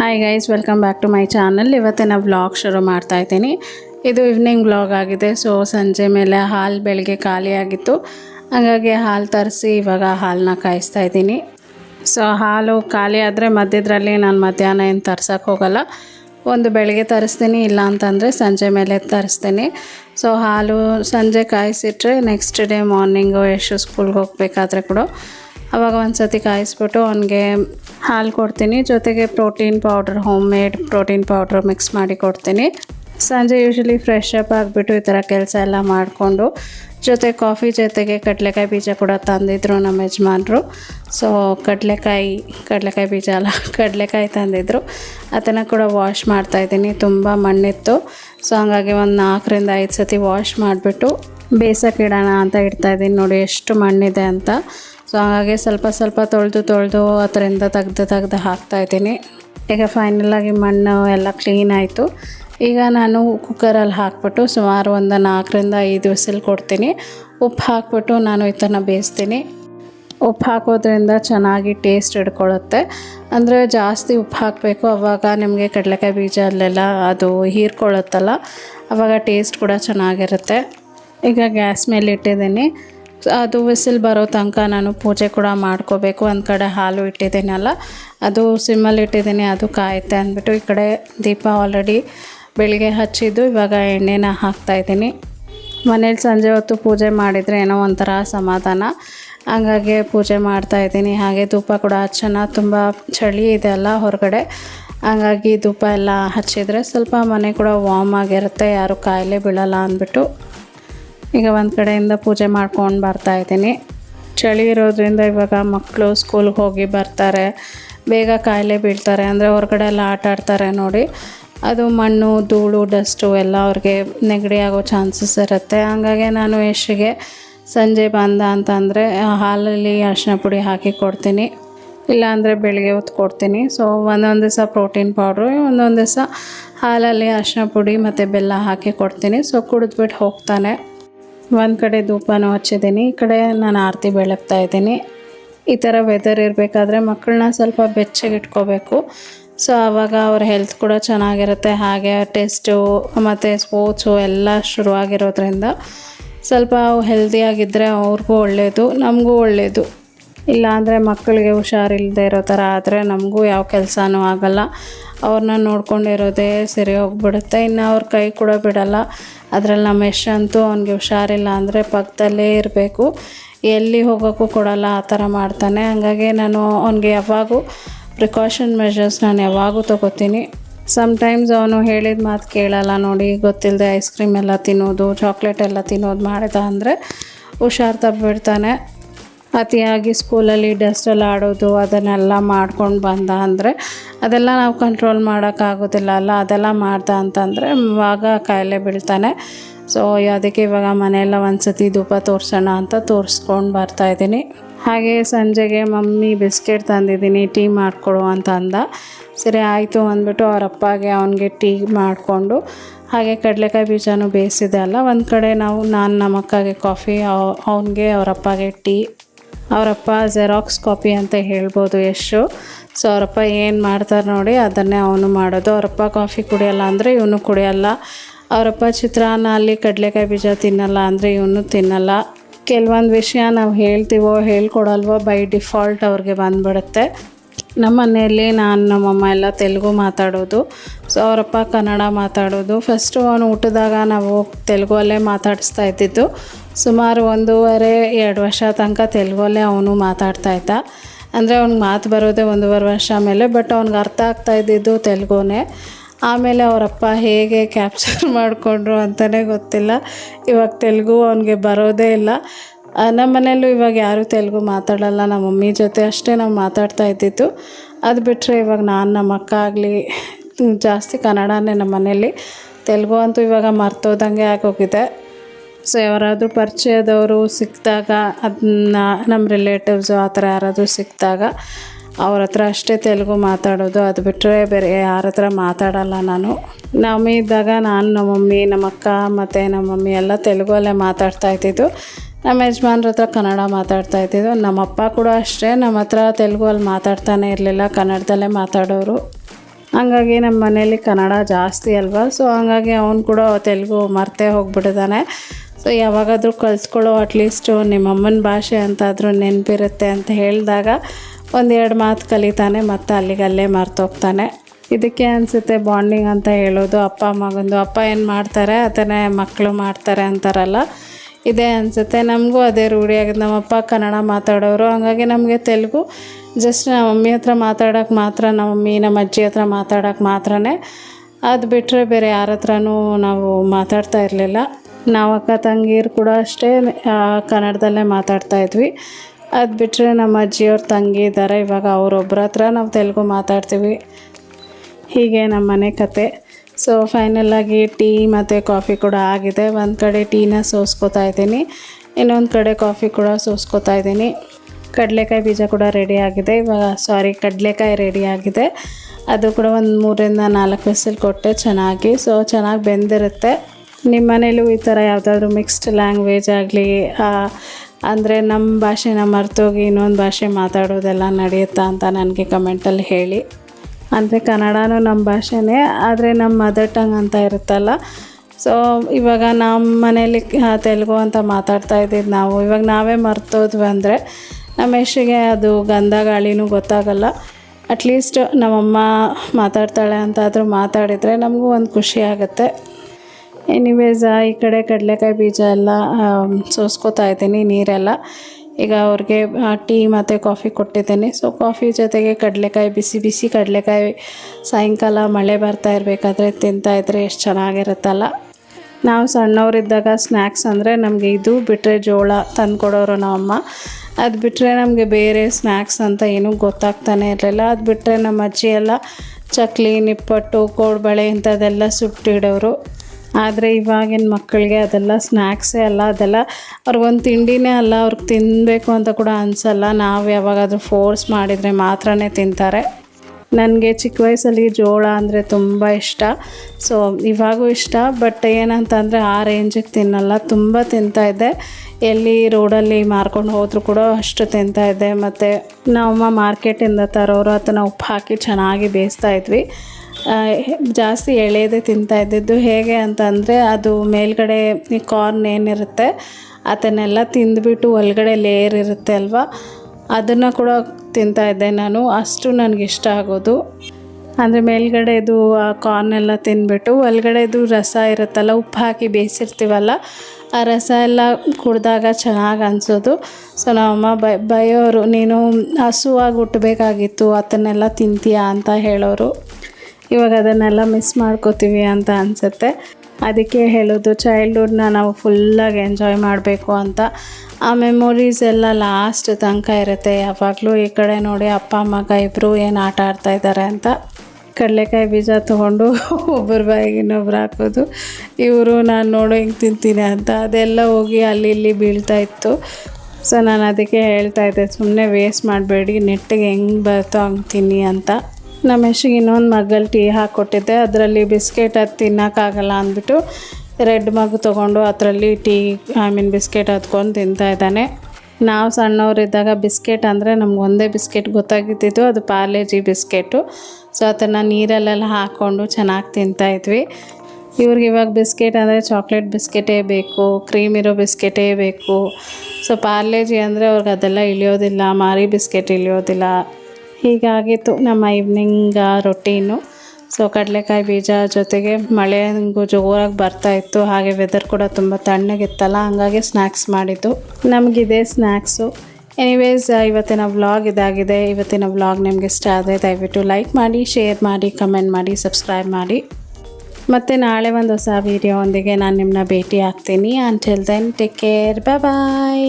Hi guys welcome back to my channel ನಾವು blog ಶುರು ಮಾಡ್ತಾ ಇದ್ದೀನಿ. ಇದು ಈವ್ನಿಂಗ್ ಬ್ಲಾಗ್ ಆಗಿದೆ ಸೊ ಸಂಜೆ ಮೇಲೆ ಹಾಲು ಬೆಳಗ್ಗೆ ಖಾಲಿಯಾಗಿತ್ತು ಹಾಗಾಗಿ ಹಾಲು ತರಿಸಿ ಇವಾಗ ಹಾಲನ್ನ ಕಾಯಿಸ್ತಾ ಇದ್ದೀನಿ. ಸೊ ಹಾಲು ಖಾಲಿ ಆದರೆ ಮಧ್ಯದ್ರಲ್ಲಿ ನಾನು ಮಧ್ಯಾಹ್ನ ಏನು ತರ್ಸೋಕ್ಕೆ ಹೋಗಲ್ಲ. ಒಂದು ಬೆಳಗ್ಗೆ ತರಿಸ್ತೀನಿ, ಇಲ್ಲ ಅಂತಂದರೆ ಸಂಜೆ ಮೇಲೆ ತರಿಸ್ತೀನಿ. ಸೊ ಹಾಲು ಸಂಜೆ ಕಾಯಿಸಿಟ್ರೆ ನೆಕ್ಸ್ಟ್ ಡೇ ಮಾರ್ನಿಂಗು ಎಷ್ಟು ಸ್ಕೂಲ್ಗೆ ಹೋಗಬೇಕಾದ್ರೆ ಕೂಡ ಅವಾಗ ಒಂದು ಸತಿ ಕಾಯಿಸ್ಬಿಟ್ಟು ಅವನಿಗೆ ಹಾಲು ಕೊಡ್ತೀನಿ. ಜೊತೆಗೆ protein powder homemade protein powder mix ಮಾಡಿ ಕೊಡ್ತೀನಿ. ಸಂಜೆ ಯೂಶ್ವಲಿ ಫ್ರೆಶ್ ಅಪ್ ಆಗಿಬಿಟ್ಟು ಈ ಥರ ಕೆಲಸ ಎಲ್ಲ ಮಾಡಿಕೊಂಡು, ಜೊತೆ ಕಾಫಿ ಜೊತೆಗೆ ಕಡಲೆಕಾಯಿ ಬೀಜ ಕೂಡ ತಂದಿದ್ದರು ನಮ್ಮ ಯಜಮಾನರು. ಸೊ ಕಡಲೆಕಾಯಿ ಕಡಲೆಕಾಯಿ ಬೀಜ ಅಲ್ಲ, ಕಡಲೆಕಾಯಿ ತಂದಿದ್ದರು ಅದನ್ನು ಕೂಡ ವಾಶ್ ಮಾಡ್ತಾಯಿದ್ದೀನಿ ತುಂಬ ಮಣ್ಣಿತ್ತು. ಸೊ ಹಾಗಾಗಿ ಒಂದು ನಾಲ್ಕರಿಂದ ಐದು ಸತಿ ವಾಶ್ ಮಾಡಿಬಿಟ್ಟು ಬೇಸಕ್ಕೆ ಇಡೋಣ ಅಂತ ಇಡ್ತಾಯಿದ್ದೀನಿ ನೋಡಿ, ಎಷ್ಟು ಮಣ್ಣಿದೆ ಅಂತ. ಸೊ ಹಾಗಾಗಿ ಸ್ವಲ್ಪ ಸ್ವಲ್ಪ ತೊಳೆದು ತೊಳೆದು ಅದರಿಂದ ತೆಗ್ದು ತೆಗ್ದು ಹಾಕ್ತಾಯಿದ್ದೀನಿ ಈಗ ಫೈನಲಾಗಿ ಮಣ್ಣು ಎಲ್ಲ ಕ್ಲೀನ್ ಆಯಿತು. ಈಗ ನಾನು ಕುಕ್ಕರಲ್ಲಿ ಹಾಕ್ಬಿಟ್ಟು ಸುಮಾರು ಒಂದು ನಾಲ್ಕರಿಂದ ಐದು ವಿಸಿಲ್ ಕೊಡ್ತೀನಿ. ಉಪ್ಪು ಹಾಕ್ಬಿಟ್ಟು ನಾನು ಇದನ್ನು ಬೇಯಿಸ್ತೀನಿ. ಉಪ್ಪು ಹಾಕೋದ್ರಿಂದ ಚೆನ್ನಾಗಿ ಟೇಸ್ಟ್ ಹಿಡ್ಕೊಳ್ಳುತ್ತೆ. ಅಂದರೆ ಜಾಸ್ತಿ ಉಪ್ಪು ಹಾಕಬೇಕು, ಅವಾಗ ನಿಮಗೆ ಕಡಲೆಕಾಯಿ ಬೀಜ ಅಲ್ಲೆಲ್ಲ ಅದು ಹೀರ್ಕೊಳ್ಳುತ್ತಲ್ಲ, ಅವಾಗ ಟೇಸ್ಟ್ ಕೂಡ ಚೆನ್ನಾಗಿರುತ್ತೆ. ಈಗ ಗ್ಯಾಸ್ ಮೇಲೆ ಇಟ್ಟಿದ್ದೀನಿ. ಅದು ವಿಸಿಲ್ ಬರೋ ತನಕ ನಾನು ಪೂಜೆ ಕೂಡ ಮಾಡ್ಕೋಬೇಕು. ಒಂದು ಕಡೆ ಹಾಲು ಇಟ್ಟಿದ್ದೀನಲ್ಲ, ಅದು ಸಿಮ್ಮಲ್ಲಿ ಇಟ್ಟಿದ್ದೀನಿ, ಅದು ಕಾಯುತ್ತೆ ಅಂದ್ಬಿಟ್ಟು ಈ ಕಡೆ ದೀಪ ಆಲ್ರೆಡಿ ಬೆಳಿಗ್ಗೆ ಹಚ್ಚಿದ್ದು, ಇವಾಗ ಎಣ್ಣೆನ ಹಾಕ್ತಾಯಿದ್ದೀನಿ ಮನೇಲಿ ಸಂಜೆ ಹೊತ್ತು ಪೂಜೆ ಮಾಡಿದರೆ ಏನೋ ಒಂಥರ ಸಮಾಧಾನ. ಹಂಗಾಗಿ ಪೂಜೆ ಮಾಡ್ತಾಯಿದ್ದೀನಿ ಹಾಗೆ ಧೂಪ ಕೂಡ ಹಚ್ಚೋಣ, ತುಂಬ ಚಳಿ ಇದೆ ಅಲ್ಲ ಹೊರಗಡೆ. ಹಂಗಾಗಿ ಧೂಪ ಎಲ್ಲ ಹಚ್ಚಿದರೆ ಸ್ವಲ್ಪ ಮನೆ ಕೂಡ ವಾರ್ಮ್ ಆಗಿರುತ್ತೆ, ಯಾರು ಕಾಯಿಲೆ ಬೀಳಲ್ಲ ಅಂದ್ಬಿಟ್ಟು. ಈಗ ಒಂದು ಕಡೆಯಿಂದ ಪೂಜೆ ಮಾಡ್ಕೊಂಡು ಬರ್ತಾ ಇದ್ದೀನಿ. ಚಳಿ ಇರೋದ್ರಿಂದ ಇವಾಗ ಮಕ್ಕಳು ಸ್ಕೂಲ್ಗೆ ಹೋಗಿ ಬರ್ತಾರೆ. ಬೇಗ ಕಾಯಿಲೆ ಬೀಳ್ತಾರೆ. ಅಂದರೆ ಹೊರಗಡೆ ಎಲ್ಲ ಆಟ ಆಡ್ತಾರೆ ನೋಡಿ. ಅದು ಮಣ್ಣು, ಧೂಳು ಡಸ್ಟು ಎಲ್ಲ ಅವ್ರಿಗೆ ನೆಗಡಿ ಆಗೋ ಚಾನ್ಸಸ್ ಇರುತ್ತೆ. ಹಾಗಾಗಿ ನಾನು ಯಶಿಗೆ ಸಂಜೆ ಬಂದ ಅಂತಂದರೆ ಹಾಲಲ್ಲಿ ಅರಿಶಿನ ಪುಡಿ ಹಾಕಿ ಕೊಡ್ತೀನಿ. ಇಲ್ಲಾಂದರೆ ಬೆಳಿಗ್ಗೆ ಹೊತ್ತು ಕೊಡ್ತೀನಿ. ಸೊ ಒಂದೊಂದು ದಿವಸ ಪ್ರೋಟೀನ್ ಪೌಡ್ರು ಒಂದೊಂದು ದಿವಸ ಹಾಲಲ್ಲಿ ಅರಿಶಿನ ಪುಡಿ ಮತ್ತು ಬೆಲ್ಲ ಹಾಕಿ ಕೊಡ್ತೀನಿ. ಸೊ ಕುಡಿದ್ಬಿಟ್ಟು ಹೋಗ್ತಾನೆ. ಒಂದು ಕಡೆ ಧೂಪನೂ ಹಚ್ಚಿದ್ದೀನಿ, ಈ ಕಡೆ ನಾನು ಆರತಿ ಬೆಳಗ್ತಾ ಇದ್ದೀನಿ. ಈ ಥರ ವೆದರ್ ಇರಬೇಕಾದ್ರೆ ಮಕ್ಕಳನ್ನ ಸ್ವಲ್ಪ ಬೆಚ್ಚಗೆ ಇಟ್ಕೋಬೇಕು. ಸೊ ಆವಾಗ ಅವ್ರ ಹೆಲ್ತ್ ಕೂಡ ಚೆನ್ನಾಗಿರುತ್ತೆ. ಹಾಗೆ ಟೆಸ್ಟು ಮತ್ತು ಸ್ಪೋರ್ಟ್ಸು ಎಲ್ಲ ಶುರುವಾಗಿರೋದ್ರಿಂದ ಸ್ವಲ್ಪ ಹೆಲ್ದಿಯಾಗಿದ್ದರೆ ಅವ್ರಿಗೂ ಒಳ್ಳೆಯದು ನಮಗೂ ಒಳ್ಳೆಯದು ಇಲ್ಲಾಂದರೆ ಮಕ್ಕಳಿಗೆ ಹುಷಾರಿಲ್ಲದೆ ಇರೋ ಥರ ಆದರೆ ನಮಗೂ ಯಾವ ಕೆಲಸನೂ ಆಗಲ್ಲ. ಅವ್ರನ್ನ ನೋಡ್ಕೊಂಡಿರೋದೇ ಸರಿ ಹೋಗ್ಬಿಡುತ್ತೆ. ಇನ್ನು ಅವ್ರ ಕೈ ಕೂಡ ಬಿಡಲ್ಲ. ಅದರಲ್ಲಿ ನಮ್ಮ ಯಶಂತೂ ಅವ್ನಿಗೆ ಹುಷಾರಿಲ್ಲ ಅಂದರೆ ಪಕ್ಕದಲ್ಲೇ ಇರಬೇಕು. ಎಲ್ಲಿ ಹೋಗೋಕ್ಕೂ ಕೊಡಲ್ಲ, ಆ ಥರ ಮಾಡ್ತಾನೆ. ಹಂಗಾಗಿ ನಾನು ಅವ್ನಿಗೆ ಯಾವಾಗೂ ಪ್ರಿಕಾಷನ್ ಮೆಷರ್ಸ್ ನಾನು ಯಾವಾಗೂ ತೊಗೋತೀನಿ. ಸಮ್ಟೈಮ್ಸ್ ಅವನು ಹೇಳಿದ ಮಾತು ಕೇಳಲ್ಲ ನೋಡಿ. ಗೊತ್ತಿಲ್ಲದೆ ಐಸ್ ಕ್ರೀಮ್ ಎಲ್ಲ ತಿನ್ನೋದು ಚಾಕ್ಲೇಟ್ ಎಲ್ಲ ತಿನ್ನೋದು ಮಾಡಿದ ಅಂದರೆ ಹುಷಾರು ತಪ್ಪಿಬಿಡ್ತಾನೆ. ಅತಿಯಾಗಿ ಸ್ಕೂಲಲ್ಲಿ ಡಸ್ಟಲ್ಲಿ ಆಡೋದು, ಅದನ್ನೆಲ್ಲ ಮಾಡ್ಕೊಂಡು ಬಂದ ಅಂದರೆ ಅದೆಲ್ಲ ನಾವು ಕಂಟ್ರೋಲ್ ಮಾಡೋಕ್ಕಾಗೋದಿಲ್ಲ ಅಲ್ಲ, ಅದೆಲ್ಲ ಮಾಡ್ದ ಅಂತಂದರೆ ಆಗ ಕಾಯಿಲೆ ಬೀಳ್ತಾನೆ. ಸೊ ಅದಕ್ಕೆ ಇವಾಗ ಮನೆಯೆಲ್ಲ ಒಂದು ಸತಿ ಧೂಪ ತೋರಿಸೋಣ ಅಂತ ತೋರಿಸ್ಕೊಂಡು ಬರ್ತಾಯಿದ್ದೀನಿ ಹಾಗೆ ಸಂಜೆಗೆ ಮಮ್ಮಿ ಬಿಸ್ಕೆಟ್ ತಂದಿದ್ದೀನಿ, ಟೀ ಮಾಡಿಕೊಡು ಅಂತ ಅಂದ. ಸರಿ, ಆಯಿತು ಅಂದ್ಬಿಟ್ಟು ಅವ್ರ ಅಪ್ಪಗೆ ಅವನಿಗೆ ಟೀ ಮಾಡಿಕೊಂಡು, ಹಾಗೆ ಕಡಲೆಕಾಯಿ ಬೀಜನೂ ಬೇಯಿಸಿದೆ ಅಲ್ಲ. ಒಂದು ಕಡೆ ನಾವು ನಾನು ನಮ್ಮ ಅಕ್ಕಗೆ ಕಾಫಿ ಅವನಿಗೆ ಅವ್ರ ಅಪ್ಪಗೆ ಟೀ ಅವರಪ್ಪ ಜೆರಾಕ್ಸ್ ಕಾಪಿ ಅಂತ ಹೇಳ್ಬೋದು ಯಶು. ಸೊ ಅವರಪ್ಪ ಏನು ಮಾಡ್ತಾರೆ ನೋಡಿ, ಅದನ್ನೇ ಅವನು ಮಾಡೋದು. ಅವರಪ್ಪ ಕಾಫಿ ಕುಡಿಯಲ್ಲ ಅಂದರೆ ಇವನು ಕುಡಿಯಲ್ಲ. ಅವರಪ್ಪ ಚಿತ್ರಾನ್ನ ಅಲ್ಲಿ ಕಡಲೆಕಾಯಿ ಬೀಜ ತಿನ್ನಲ್ಲ ಅಂದರೆ ಇವನು ತಿನ್ನಲ್ಲ. ಕೆಲವೊಂದು ವಿಷಯ ನಾವು ಹೇಳ್ತೀವೋ, ಹೇಳ್ಕೊಡಲ್ವೋ ಬೈ ಡಿಫಾಲ್ಟ್ ಅವ್ರಿಗೆ ಬಂದ್ಬಿಡುತ್ತೆ. ನಮ್ಮ ಮನೆಯಲ್ಲಿ ನಾನು ನಮ್ಮಮ್ಮ ಎಲ್ಲ ತೆಲುಗು ಮಾತಾಡೋದು. ಸೊ ಅವರಪ್ಪ ಕನ್ನಡ ಮಾತಾಡೋದು. ಫಸ್ಟು ಅವನು ಊಟದಾಗ ನಾವು ತೆಲುಗಲ್ಲೇ ಮಾತಾಡಿಸ್ತಾ ಇದ್ದಿದ್ದು. ಸುಮಾರು ಒಂದೂವರೆ, ಎರಡು ವರ್ಷ ತನಕ ತೆಲುಗಲ್ಲೇ ಅವನು ಮಾತಾಡ್ತಾ ಇದ್ದ. ಅಂದರೆ ಅವ್ನಿಗೆ ಮಾತು ಬರೋದೇ ಒಂದೂವರೆ ವರ್ಷ ಮೇಲೆ ಬಟ್ ಅವ್ನಿಗೆ ಅರ್ಥ ಆಗ್ತಾ ಇದ್ದಿದ್ದು ತೆಲುಗುನೇ. ಆಮೇಲೆ ಅವರಪ್ಪ ಹೇಗೆ ಕ್ಯಾಪ್ಚರ್ ಮಾಡಿಕೊಂಡ್ರು ಅಂತಲೇ ಗೊತ್ತಿಲ್ಲ. ಇವಾಗ ತೆಲುಗು ಅವನಿಗೆ ಬರೋದೇ ಇಲ್ಲ. ನಮ್ಮ ಮನೆಯಲ್ಲೂ ಇವಾಗ ಯಾರೂ ತೆಲುಗು ಮಾತಾಡಲ್ಲ. ನಮ್ಮ ಮಮ್ಮಿ ಜೊತೆ ಅಷ್ಟೇ ನಾವು ಮಾತಾಡ್ತಾ ಇದ್ದಿದ್ದು. ಅದು ಬಿಟ್ಟರೆ ಇವಾಗ ನಾನು ನಮ್ಮ ಅಕ್ಕ ಆಗಲಿ, ಜಾಸ್ತಿ ಕನ್ನಡನೇ ನಮ್ಮ ಮನೇಲಿ ತೆಲುಗು ಅಂತೂ ಇವಾಗ ಮರ್ತೋದಂಗೆ ಆಗೋಗಿದೆ. ಸೊ ಯಾರಾದರೂ ಪರಿಚಯದವರು ಸಿಕ್ಕಿದಾಗ ಅದನ್ನ ನಮ್ಮ ರಿಲೇಟಿವ್ಸು ಆ ಥರ ಯಾರಾದರೂ ಸಿಕ್ಕಿದಾಗ ಅವ್ರ ಹತ್ರ ಅಷ್ಟೇ ತೆಲುಗು ಮಾತಾಡೋದು. ಅದು ಬಿಟ್ಟರೆ ಬೇರೆ ಯಾರ ಹತ್ರ ಮಾತಾಡಲ್ಲ ನಾನು. ನಮ್ಮ ಇದ್ದಾಗ ನಾನು ನಮ್ಮ ಮಮ್ಮಿ ನಮ್ಮ ಅಕ್ಕ ಮತ್ತು ನಮ್ಮ ಮಮ್ಮಿ ಎಲ್ಲ ತೆಲುಗಲ್ಲೇ ಮಾತಾಡ್ತಾ ಇದ್ದಿದ್ದು. ನಮ್ಮ ಯಜಮಾನ್ರ ಹತ್ರ ಕನ್ನಡ ಮಾತಾಡ್ತಾ ಇದ್ದಿದ್ದು. ನಮ್ಮ ಅಪ್ಪ ಕೂಡ ಅಷ್ಟೇ, ನಮ್ಮ ಹತ್ರ ತೆಲುಗಲ್ಲಿ ಮಾತಾಡ್ತಾನೆ ಇರಲಿಲ್ಲ, ಕನ್ನಡದಲ್ಲೇ ಮಾತಾಡೋರು. ಹಂಗಾಗಿ ನಮ್ಮ ಮನೇಲಿ ಕನ್ನಡ ಜಾಸ್ತಿ ಅಲ್ವಾ? ಸೊ ಹಂಗಾಗಿ ಅವನು ಕೂಡ ತೆಲುಗು ಮರ್ತೇ ಹೋಗ್ಬಿಟ್ಟಿದ್ದಾನೆ. ಸೊ ಯಾವಾಗಾದರೂ ಕಲ್ತ್ಕೊಳ್ಳೋ ಅಟ್ಲೀಸ್ಟು ನಿಮ್ಮ ಅಮ್ಮನ ಭಾಷೆ ಅಂತಾದರೂ ನೆನಪಿರುತ್ತೆ ಅಂತ ಹೇಳಿದಾಗ ಒಂದೆರಡು ಮಾತು ಕಲಿತಾನೆ ಮತ್ತು ಅಲ್ಲಿಗೆ ಅಲ್ಲೇ ಮರ್ತೋಗ್ತಾನೆ. ಇದಕ್ಕೆ ಅನಿಸುತ್ತೆ ಬಾಂಡಿಂಗ್ ಅಂತ ಹೇಳೋದು ಅಪ್ಪ, ಮಗಂದು ಅಪ್ಪ ಏನು ಮಾಡ್ತಾರೆ, ಅದನ್ನೇ ಮಕ್ಕಳು ಮಾಡ್ತಾರೆ ಅಂತಾರಲ್ಲ. ಇದೇ ಅನಿಸುತ್ತೆ. ನಮಗೂ ಅದೇ ರೂಢಿಯಾಗಿದೆ ನಮ್ಮಪ್ಪ ಕನ್ನಡ ಮಾತಾಡೋರು, ಹಾಗಾಗಿ ನಮಗೆ ತೆಲುಗು ಜಸ್ಟ್ ನಮ್ಮ ಮಮ್ಮಿ ಹತ್ರ ಮಾತಾಡೋಕೆ ಮಾತ್ರ, ನಮ್ಮ ಮಮ್ಮಿ, ನಮ್ಮ ಅಜ್ಜಿ ಹತ್ರ ಮಾತಾಡೋಕೆ ಮಾತ್ರನೇ. ಅದು ಬಿಟ್ಟರೆ ಬೇರೆ ಯಾರ ಹತ್ರನೂ ನಾವು ಮಾತಾಡ್ತಾ ಇರಲಿಲ್ಲ. ನಾವು ಅಕ್ಕ ತಂಗಿಯರು ಕೂಡ ಅಷ್ಟೇ ಕನ್ನಡದಲ್ಲೇ ಮಾತಾಡ್ತಾ ಇದ್ವಿ. ಅದು ಬಿಟ್ಟರೆ ನಮ್ಮ ಅಜ್ಜಿಯವ್ರ ತಂಗಿ ಇದ್ದಾರೆ ಇವಾಗ ಅವರೊಬ್ಬರ ಹತ್ರ ನಾವು ತೆಲುಗು ಮಾತಾಡ್ತೀವಿ. ಹೀಗೆ ನಮ್ಮ ಮನೆ ಕತೆ. ಸೊ ಫೈನಲಾಗಿ ಟೀ ಮತ್ತು ಕಾಫಿ ಕೂಡ ಆಗಿದೆ. ಒಂದು ಕಡೆ ಟೀನ ಸೋಸ್ಕೋತಾ ಇದ್ದೀನಿ. ಇನ್ನೊಂದು ಕಡೆ ಕಾಫಿ ಕೂಡ ಸೋಸ್ಕೋತಾ ಇದ್ದೀನಿ. ಕಡಲೆಕಾಯಿ ಬೀಜ ಕೂಡ ರೆಡಿ ಆಗಿದೆ. ಇವಾಗ ಸಾರಿ ಕಡಲೆಕಾಯಿ ರೆಡಿ ಆಗಿದೆ. ಅದು ಕೂಡ ಒಂದು ಮೂರರಿಂದ ನಾಲ್ಕು ವಿಸಿಲ್ ಕೊಟ್ಟೆ ಚೆನ್ನಾಗಿ. ಸೊ ಚೆನ್ನಾಗಿ ಬೆಂದಿರುತ್ತೆ. ನಿಮ್ಮ ಮನೇಲೂ ಈ ಥರ ಯಾವುದಾದ್ರೂ ಮಿಕ್ಸ್ಡ್ ಲ್ಯಾಂಗ್ವೇಜ್ ಆಗಲಿ ಅಂದರೆ ನಮ್ಮ ಭಾಷೆನ ಮರ್ತೋಗಿ ಇನ್ನೊಂದು ಭಾಷೆ ಮಾತಾಡೋದೆಲ್ಲ ನಡೆಯುತ್ತಾ ಅಂತ ನನಗೆ ಕಮೆಂಟಲ್ಲಿ ಹೇಳಿ. ಅಂದರೆ ಕನ್ನಡನೂ ನಮ್ಮ ಭಾಷೆನೇ, ಆದರೆ ನಮ್ಮ ಮದರ್ ಟಂಗ್ ಅಂತ ಇರುತ್ತಲ್ಲ. ಸೊ ಇವಾಗ ನಮ್ಮ ಮನೇಲಿ ತೆಲುಗು ಅಂತ ಮಾತಾಡ್ತಾ ಇದ್ದಿದ್ದು ನಾವು, ಇವಾಗ ನಾವೇ ಮರ್ತೋದ್ವಿ ಅಂದರೆ ನಮ್ಮ ಯಶಿಗೆ ಅದು ಗಂಧ ಗಾಳಿನೂ ಗೊತ್ತಾಗಲ್ಲ. ಅಟ್ಲೀಸ್ಟ್ ನಮ್ಮಮ್ಮ ಮಾತಾಡ್ತಾಳೆ ಅಂತಾದರೂ ಮಾತಾಡಿದರೆ ನಮಗೂ ಒಂದು ಖುಷಿ ಆಗುತ್ತೆ. ಎನಿವೇಸ್ ಈ ಕಡೆ ಕಡಲೆಕಾಯಿ ಬೀಜ ಎಲ್ಲ ಸೋಸ್ಕೊತಾ ಇದ್ದೀನಿ, ನೀರೆಲ್ಲ. ಈಗ ಅವ್ರಿಗೆ ಟೀ ಮತ್ತು ಕಾಫಿ ಕೊಟ್ಟಿದ್ದೀನಿ. ಸೊ ಕಾಫಿ ಜೊತೆಗೆ ಕಡಲೆಕಾಯಿ, ಬಿಸಿ ಬಿಸಿ ಕಡಲೆಕಾಯಿ, ಸಾಯಂಕಾಲ ಮಳೆ ಬರ್ತಾ ಇರಬೇಕಾದ್ರೆ ತಿಂತಾ ಇದ್ರೆ ಎಷ್ಟು ಚೆನ್ನಾಗಿರುತ್ತಲ್ಲ. ನಾವು ಸಣ್ಣವರಿದ್ದಾಗ ಸ್ನ್ಯಾಕ್ಸ್ ಅಂದರೆ ನಮಗೆ ಇದು ಬಿಟ್ಟರೆ ಜೋಳ ತಂದುಕೊಡೋರು ನಮ್ಮಮ್ಮ. ಅದು ಬಿಟ್ಟರೆ ನಮಗೆ ಬೇರೆ ಸ್ನ್ಯಾಕ್ಸ್ ಅಂತ ಏನೂ ಗೊತ್ತಾಗ್ತಾನೆ ಇರಲಿಲ್ಲ. ಅದು ಬಿಟ್ಟರೆ ನಮ್ಮ ಅಜ್ಜಿ ಎಲ್ಲ ಚಕ್ಲಿ, ನಿಪ್ಪಟ್ಟು, ಕೋಡ್ಬಳೆ ಇಂಥದ್ದೆಲ್ಲ ಸುಟ್ಟಿಡೋರು ಆದರೆ ಇವಾಗಿನ ಮಕ್ಕಳಿಗೆ ಅದೆಲ್ಲ ಸ್ನ್ಯಾಕ್ಸೇ ಅಲ್ಲ, ಅದೆಲ್ಲ ಅವ್ರಿಗೊಂದು ತಿಂಡಿನೇ ಅಲ್ಲ, ಅವ್ರಿಗೆ ತಿನ್ನಬೇಕು ಅಂತ ಕೂಡ ಅನಿಸಲ್ಲ. ನಾವು ಯಾವಾಗಾದರೂ ಫೋರ್ಸ್ ಮಾಡಿದರೆ ಮಾತ್ರ ತಿಂತಾರೆ. ನನಗೆ ಚಿಕ್ಕ ವಯಸ್ಸಲ್ಲಿ ಜೋಳ ಅಂದರೆ ತುಂಬ ಇಷ್ಟ. ಸೊ ಇವಾಗೂ ಇಷ್ಟ ಬಟ್ ಏನಂತಂದರೆ ಆ ರೇಂಜಿಗೆ ತಿನ್ನಲ್ಲ. ತುಂಬ ತಿಂತಾಯಿದ್ದೆ ಎಲ್ಲಿ ರೋಡಲ್ಲಿ ಮಾರ್ಕೊಂಡು ಹೋದರೂ ಕೂಡ ಅಷ್ಟು ತಿಂತಾಯಿದ್ದೆ ಮತ್ತು ನಮ್ಮಮ್ಮ ಮಾರ್ಕೆಟಿಂದ ತರೋರು, ಅದನ್ನು ಉಪ್ಪು ಹಾಕಿ ಚೆನ್ನಾಗಿ ಬೇಯಿಸ್ತಾ ಇದ್ವಿ. ಜಾಸ್ತಿ ಎಳೆಯದೆ ತಿಂತಾ ಇದ್ದಿದ್ದು ಹೇಗೆ ಅಂತಂದರೆ ಅದು ಮೇಲ್ಗಡೆ ಕಾರ್ನ್ ಏನಿರುತ್ತೆ, ಅದನ್ನೆಲ್ಲ ತಿಂದುಬಿಟ್ಟು ಒಳಗಡೆ ಲೇಯರ್ ಇರುತ್ತೆ ಅಲ್ವಾ? ಅದನ್ನು ಕೂಡ ತಿಂತಾ ಇದ್ದೆ ನಾನು. ಅಷ್ಟು ನನಗೆ ಇಷ್ಟ ಆಗೋದು. ಅಂದರೆ ಮೇಲ್ಗಡೆದು ಆ ಕಾರ್ನ್ ಎಲ್ಲ ತಿಂದ್ಬಿಟ್ಟು ಒಳಗಡೆದು ರಸ ಇರುತ್ತಲ್ಲ, ಉಪ್ಪು ಹಾಕಿ ಬೇಯಿಸಿರ್ತೀವಲ್ಲ, ಆ ರಸ ಎಲ್ಲ ಕುಡಿದಾಗ ಚೆನ್ನಾಗಿ ಅನಿಸೋದು. ಸೊ ನಮ್ಮಮ್ಮ ಬೈ, ಬೈಯೋರು, ನೀನು ಹಸುವಾಗಿ ಹುಟ್ಟಬೇಕಾಗಿತ್ತು, ಅದನ್ನೆಲ್ಲ ತಿಂತೀಯಾ? ಅಂತ ಹೇಳೋರು. ಇವಾಗ ಅದನ್ನೆಲ್ಲ ಮಿಸ್ ಮಾಡ್ಕೋತೀವಿ ಅಂತ ಅನಿಸುತ್ತೆ. ಅದಕ್ಕೆ ಹೇಳೋದು ಚೈಲ್ಡ್ಹುಡ್ನ ನಾವು ಫುಲ್ಲಾಗಿ ಎಂಜಾಯ್ ಮಾಡಬೇಕು ಅಂತ. ಆ ಮೆಮೊರೀಸ್ ಎಲ್ಲ ಲಾಸ್ಟ್ ತನಕ ಇರುತ್ತೆ. ಯಾವಾಗಲೂ ಈ ಕಡೆ ನೋಡಿ ಅಪ್ಪ ಮಗ ಇಬ್ಬರು ಏನು ಆಟ ಆಡ್ತಾ ಇದ್ದಾರೆ ಅಂತ. ಕಡಲೆಕಾಯಿ ಬೀಜ ತೊಗೊಂಡು ಒಬ್ಬರ ಬಾಯಿಗೆ ಇನ್ನೊಬ್ರು ಹಾಕೋದು. ಇವರು ನಾನು ನೋಡು ಹಿಂಗೆ ತಿಂತೀನಿ ಅಂತ. ಅದೆಲ್ಲ ಹೋಗಿ ಅಲ್ಲಿ ಇಲ್ಲಿ ಬೀಳ್ತಾ ಇತ್ತು. ಸೊ ನಾನು ಅದಕ್ಕೆ ಹೇಳ್ತಾ ಇದ್ದೆ ಸುಮ್ಮನೆ ವೇಸ್ಟ್ ಮಾಡಬೇಡಿ, ನೆಟ್ಟಿಗೆ ಹೆಂಗೆ ಬರ್ತೋ ಹಂಗೆ ತಿನ್ನಿ ಅಂತ. ನಮ್ಮ ಹೆಸ್ರಿಗೆ ಇನ್ನೊಂದು ಮಗಲ್ ಟೀ ಹಾಕ್ಕೊಟ್ಟಿದ್ದೆ ಅದರಲ್ಲಿ ಬಿಸ್ಕೆಟ್ ಅದು ತಿನ್ನೋಕ್ಕಾಗಲ್ಲ ಅಂದ್ಬಿಟ್ಟು ರೆಡ್ ಮಗು ತೊಗೊಂಡು ಅದರಲ್ಲಿ ಟೀ, ಐ ಮೀನ್ ಬಿಸ್ಕೆಟ್ ಹತ್ಕೊಂಡು ತಿಂತಾ ಇದ್ದಾನೆ. ನಾವು ಸಣ್ಣವರಿದ್ದಾಗ ಬಿಸ್ಕೆಟ್ ಅಂದರೆ ನಮ್ಗೆ ಒಂದೇ ಬಿಸ್ಕೆಟ್ ಗೊತ್ತಾಗಿದ್ದಿದ್ದು, ಅದು ಪಾರ್ಲೇಜಿ ಬಿಸ್ಕೆಟು. ಸೊ ಅದನ್ನು ನೀರಲ್ಲೆಲ್ಲ ಹಾಕ್ಕೊಂಡು ಚೆನ್ನಾಗಿ ತಿಂತಾಯಿದ್ವಿ ಇವ್ರಿಗೆ ಇವಾಗ ಬಿಸ್ಕೆಟ್ ಅಂದರೆ ಚಾಕ್ಲೇಟ್ ಬಿಸ್ಕೆಟೇ ಬೇಕು, ಕ್ರೀಮ್ ಇರೋ ಬಿಸ್ಕೆಟೇ ಬೇಕು. ಸೊ ಪಾರ್ಲೇಜಿ ಅಂದರೆ ಅವ್ರಿಗೆ ಅದೆಲ್ಲ ಇಳಿಯೋದಿಲ್ಲ, ಮಾರಿ ಬಿಸ್ಕೆಟ್ ಇಳಿಯೋದಿಲ್ಲ. ಹೀಗಾಗಿತ್ತು ನಮ್ಮ ಈವ್ನಿಂಗ್ ರೊಟೀನು ಸೊ ಕಡಲೆಕಾಯಿ ಬೀಜ ಜೊತೆಗೆ ಮಳೆ ಜೋರಾಗಿ ಬರ್ತಾ ಇತ್ತು. ಹಾಗೆ ವೆದರ್ ಕೂಡ ತುಂಬ ತಣ್ಣಗಿತ್ತಲ್ಲ, ಹಂಗಾಗಿ ಸ್ನ್ಯಾಕ್ಸ್ ಮಾಡಿದ್ದು. ನಮಗಿದೆ ಸ್ನ್ಯಾಕ್ಸು ಎನಿವೇಸ್ ಇವತ್ತಿನ ವ್ಲಾಗ್ ಇದಾಗಿದೆ. ಇವತ್ತಿನ ವ್ಲಾಗ್ ನಿಮಗೆ ಇಷ್ಟ ಆದರೆ ದಯವಿಟ್ಟು ಲೈಕ್ ಮಾಡಿ ಶೇರ್ ಮಾಡಿ ಕಮೆಂಟ್ ಮಾಡಿ ಸಬ್ಸ್ಕ್ರೈಬ್ ಮಾಡಿ. ಮತ್ತು ನಾಳೆ ಒಂದು ಹೊಸ ವೀಡಿಯೋ ಒಂದಿಗೆ ನಾನು ನಿಮ್ಮನ್ನ ಭೇಟಿ ಆಗ್ತೀನಿ until then take care bye